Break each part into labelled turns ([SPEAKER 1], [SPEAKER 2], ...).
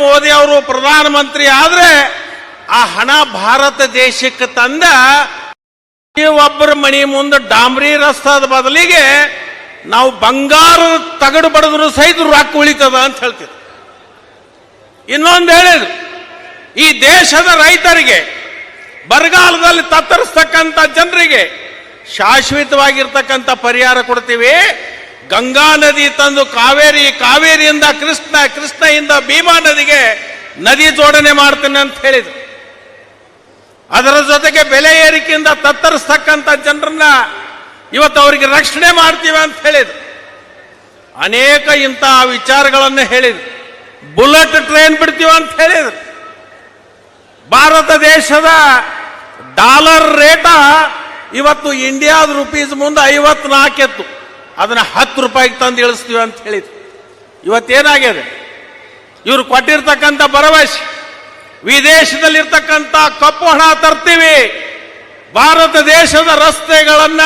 [SPEAKER 1] ಮೋದಿ ಅವರು ಪ್ರಧಾನಮಂತ್ರಿ ಆದ್ರೆ ಆ ಹಣ ಭಾರತ ದೇಶಕ್ಕೆ ತಂದ ಒಬ್ಬರ ಮಣಿ ಮುಂದೆ ಡಾಂಬ್ರಿ ರಸ್ತಾದ ಬದಲಿಗೆ ನಾವು ಬಂಗಾರ ತಗಡು ಬಡದ್ರು ಸಹಿತ ರೊಕ್ಕ ಉಳಿತದ ಅಂತ ಹೇಳ್ತಿದ್ರು. ಇನ್ನೊಂದು ಹೇಳಿದ್ರು, ಈ ದೇಶದ ರೈತರಿಗೆ ಬರಗಾಲದಲ್ಲಿ ತತ್ತರಿಸ್ತಕ್ಕಂಥ ಜನರಿಗೆ ಶಾಶ್ವತವಾಗಿರ್ತಕ್ಕಂಥ ಪರಿಹಾರ ಕೊಡ್ತೀವಿ. ಗಂಗಾ ನದಿ ತಂದು ಕಾವೇರಿ, ಕಾವೇರಿಯಿಂದ ಕೃಷ್ಣ, ಕೃಷ್ಣಯಿಂದ ಭೀಮಾ ನದಿಗೆ ನದಿ ಜೋಡಣೆ ಮಾಡ್ತೇನೆ ಅಂತ ಹೇಳಿದ್ರು. ಅದರ ಜೊತೆಗೆ ಬೆಲೆ ಏರಿಕೆಯಿಂದ ತತ್ತರಿಸ್ತಕ್ಕಂಥ ಜನರನ್ನ ಇವತ್ತು ಅವರಿಗೆ ರಕ್ಷಣೆ ಮಾಡ್ತೀವಿ ಅಂತ ಹೇಳಿದ್ರು. ಅನೇಕ ಇಂತಹ ವಿಚಾರಗಳನ್ನು ಹೇಳಿದ್ರು. ಬುಲೆಟ್ ಟ್ರೈನ್ ಬಿಡ್ತೀವಿ ಅಂತ ಹೇಳಿದ್ರು. ಭಾರತ ದೇಶದ ಡಾಲರ್ ರೇಟ ಇವತ್ತು ಇಂಡಿಯಾದ ರುಪೀಸ್ ಮುಂದೆ ಐವತ್ನಾಲ್ಕು ಎತ್ತು. ಅದನ್ನ ಹತ್ತು ರೂಪಾಯಿಗೆ ತಂದು ಇಳಿಸ್ತೀವಿ ಅಂತ ಹೇಳಿದ್ರು. ಇವತ್ತೇನಾಗಿದೆ ಇವರು ಕೊಟ್ಟಿರ್ತಕ್ಕಂಥ ಭರವಸೆ, ವಿದೇಶದಲ್ಲಿರ್ತಕ್ಕಂಥ ಕಪ್ಪು ಹಣ ತರ್ತೀವಿ. ಭಾರತ ದೇಶದ ರಸ್ತೆಗಳನ್ನ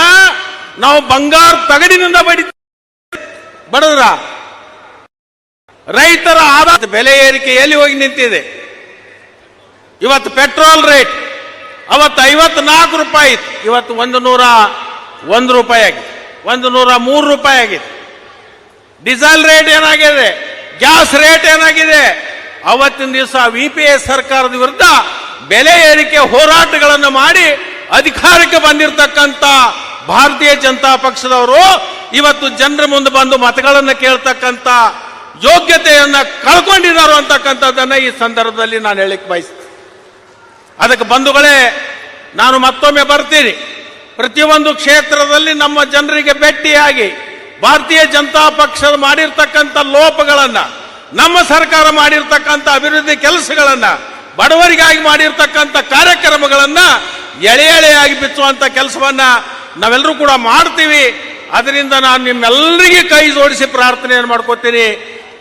[SPEAKER 1] ನಾವು ಬಂಗಾರ ತಗಡಿನಿಂದ ಬಡಿ ಬಡದ್ರ, ರೈತರ ಆದಾಯ ಬೆಲೆ ಏರಿಕೆ ಎಲ್ಲಿ ಹೋಗಿ ನಿಂತಿದೆ? ಇವತ್ತು ಪೆಟ್ರೋಲ್ ರೇಟ್, ಅವತ್ತು ಐವತ್ನಾಲ್ಕು ರೂಪಾಯಿ ಇತ್ತು. ಇವತ್ತು ಒಂದು ನೂರ ಒಂದು ರೂಪಾಯಿ ಆಗಿದೆ. ಒಂದು ನೂರ ಮೂರು ರೂಪಾಯಿ ಆಗಿದೆ. ಡೀಸೆಲ್ ರೇಟ್ ಏನಾಗಿದೆ? ಗ್ಯಾಸ್ ರೇಟ್ ಏನಾಗಿದೆ? ಅವತ್ತಿನ ದಿವಸ ವಿ ಪಿ ಎಸ್ ಸರ್ಕಾರದ ವಿರುದ್ಧ ಬೆಲೆ ಏರಿಕೆ ಹೋರಾಟಗಳನ್ನು ಮಾಡಿ ಅಧಿಕಾರಕ್ಕೆ ಬಂದಿರತಕ್ಕಂಥ ಭಾರತೀಯ ಜನತಾ ಪಕ್ಷದವರು ಇವತ್ತು ಜನರ ಮುಂದೆ ಬಂದು ಮತಗಳನ್ನು ಕೇಳ್ತಕ್ಕಂಥ ಯೋಗ್ಯತೆಯನ್ನ ಕಳ್ಕೊಂಡಿದ್ದಾರೆ ಅಂತಕ್ಕಂಥದ್ದನ್ನು ಈ ಸಂದರ್ಭದಲ್ಲಿ ನಾನು ಹೇಳಿಕ್ ಬಯಸ್ತೀನಿ. ಅದಕ್ಕೆ ಬಂಧುಗಳೇ, ನಾನು ಮತ್ತೊಮ್ಮೆ ಬರ್ತೀನಿ. ಪ್ರತಿಯೊಂದು ಕ್ಷೇತ್ರದಲ್ಲಿ ನಮ್ಮ ಜನರಿಗೆ ಭೇಟಿಯಾಗಿ ಭಾರತೀಯ ಜನತಾ ಪಕ್ಷ ಮಾಡಿರ್ತಕ್ಕಂಥ ಲೋಪಗಳನ್ನ, ನಮ್ಮ ಸರ್ಕಾರ ಮಾಡಿರ್ತಕ್ಕಂಥ ಅಭಿವೃದ್ಧಿ ಕೆಲಸಗಳನ್ನ, ಬಡವರಿಗಾಗಿ ಮಾಡಿರ್ತಕ್ಕಂಥ ಕಾರ್ಯಕ್ರಮಗಳನ್ನ ಎಳೆ ಎಳೆಯಾಗಿ ಬಿಚ್ಚುವಂತ ಕೆಲಸವನ್ನ ನಾವೆಲ್ಲರೂ ಕೂಡ ಮಾಡ್ತೀವಿ. ಅದರಿಂದ ನಾನು ನಿಮ್ಮೆಲ್ಲರಿಗೂ ಕೈ ಜೋಡಿಸಿ ಪ್ರಾರ್ಥನೆಯನ್ನು ಮಾಡ್ಕೋತೀನಿ.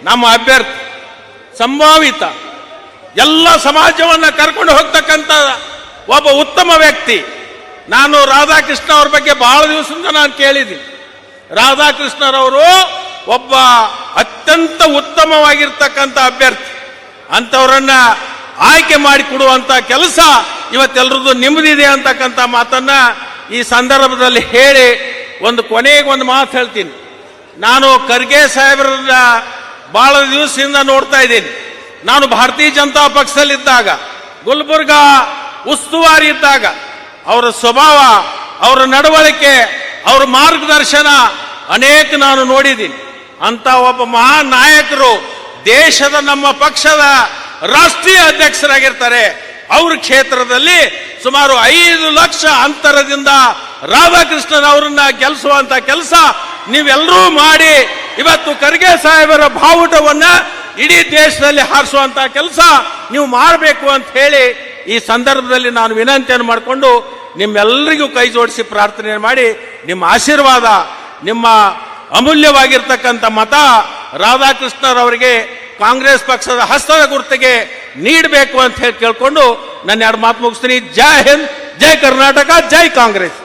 [SPEAKER 1] ನಮ್ಮ ಅಭ್ಯರ್ಥಿ, ಸಂಭಾವಿತ, ಎಲ್ಲ ಸಮಾಜವನ್ನ ಕರ್ಕೊಂಡು ಹೋಗ್ತಕ್ಕಂಥ ಒಬ್ಬ ಉತ್ತಮ ವ್ಯಕ್ತಿ ನಾನು ರಾಧಾಕೃಷ್ಣ ಅವ್ರ ಬಗ್ಗೆ ಬಹಳ ದಿವಸದಿಂದ ನಾನು ಕೇಳಿದ್ದೀನಿ. ರಾಧಾಕೃಷ್ಣರವರು ಒಬ್ಬ ಅತ್ಯಂತ ಉತ್ತಮವಾಗಿರ್ತಕ್ಕಂಥ ಅಭ್ಯರ್ಥಿ. ಅಂಥವರನ್ನ ಆಯ್ಕೆ ಮಾಡಿಕೊಡುವಂಥ ಕೆಲಸ ಇವತ್ತೆಲ್ಲರದ್ದು ನಿಮ್ಮದಿದೆ ಅಂತಕ್ಕಂಥ ಮಾತನ್ನ ಈ ಸಂದರ್ಭದಲ್ಲಿ ಹೇಳಿ ಒಂದು ಕೊನೆಗೆ ಒಂದು ಮಾತು ಹೇಳ್ತೀನಿ. ನಾನು ಖರ್ಗೆ ಸಾಹೇಬರನ್ನ ಬಹಳ ದಿವಸದಿಂದ ನೋಡ್ತಾ ಇದ್ದೀನಿ. ನಾನು ಭಾರತೀಯ ಜನತಾ ಪಕ್ಷದಲ್ಲಿದ್ದಾಗ, ಗುಲ್ಬರ್ಗ ಉಸ್ತುವಾರಿ ಇದ್ದಾಗ ಅವರ ಸ್ವಭಾವ, ಅವರ ನಡವಳಿಕೆ, ಅವರ ಮಾರ್ಗದರ್ಶನ ಅನೇಕ ನಾನು ನೋಡಿದ್ದೀನಿ. ಅಂತ ಒಬ್ಬ ಮಹಾನ್ ನಾಯಕರು ದೇಶದ ನಮ್ಮ ಪಕ್ಷದ ರಾಷ್ಟ್ರೀಯ ಅಧ್ಯಕ್ಷರಾಗಿರ್ತಾರೆ. ಅವ್ರ ಕ್ಷೇತ್ರದಲ್ಲಿ ಸುಮಾರು ಐದು ಲಕ್ಷ ಅಂತರದಿಂದ ರಾಧಾಕೃಷ್ಣನ್ ಅವರನ್ನ ಗೆಲ್ಲಿಸುವಂತ ಕೆಲಸ ನೀವೆಲ್ಲರೂ ಮಾಡಿ ಇವತ್ತು ಖರ್ಗೆ ಸಾಹೇಬರ ಬಾವುಟವನ್ನ ಇಡೀ ದೇಶದಲ್ಲಿ ಹಾರಿಸುವಂತ ಕೆಲಸ ನೀವು ಮಾಡಬೇಕು ಅಂತ ಹೇಳಿ ಈ ಸಂದರ್ಭದಲ್ಲಿ ನಾನು ವಿನಂತಿಯನ್ನು ಮಾಡಿಕೊಂಡು ನಿಮ್ಮೆಲ್ಲರಿಗೂ ಕೈ ಜೋಡಿಸಿ ಪ್ರಾರ್ಥನೆ ಮಾಡಿ ನಿಮ್ಮ ಆಶೀರ್ವಾದ, ನಿಮ್ಮ ಅಮೂಲ್ಯವಾಗಿರ್ತಕ್ಕಂಥ ಮತ ರಾಧಾಕೃಷ್ಣರವರಿಗೆ ಕಾಂಗ್ರೆಸ್ ಪಕ್ಷದ ಹಸ್ತದ ಗುರುತಿಗೆ ನೀಡಬೇಕು ಅಂತ ಹೇಳಿ ಕೇಳಿಕೊಂಡು ನನ್ನ ಎರಡು ಮಾತು ಮುಗಿಸ್ತೀನಿ. ಜೈ ಹಿಂದ್, ಜೈ ಕರ್ನಾಟಕ, ಜೈ ಕಾಂಗ್ರೆಸ್.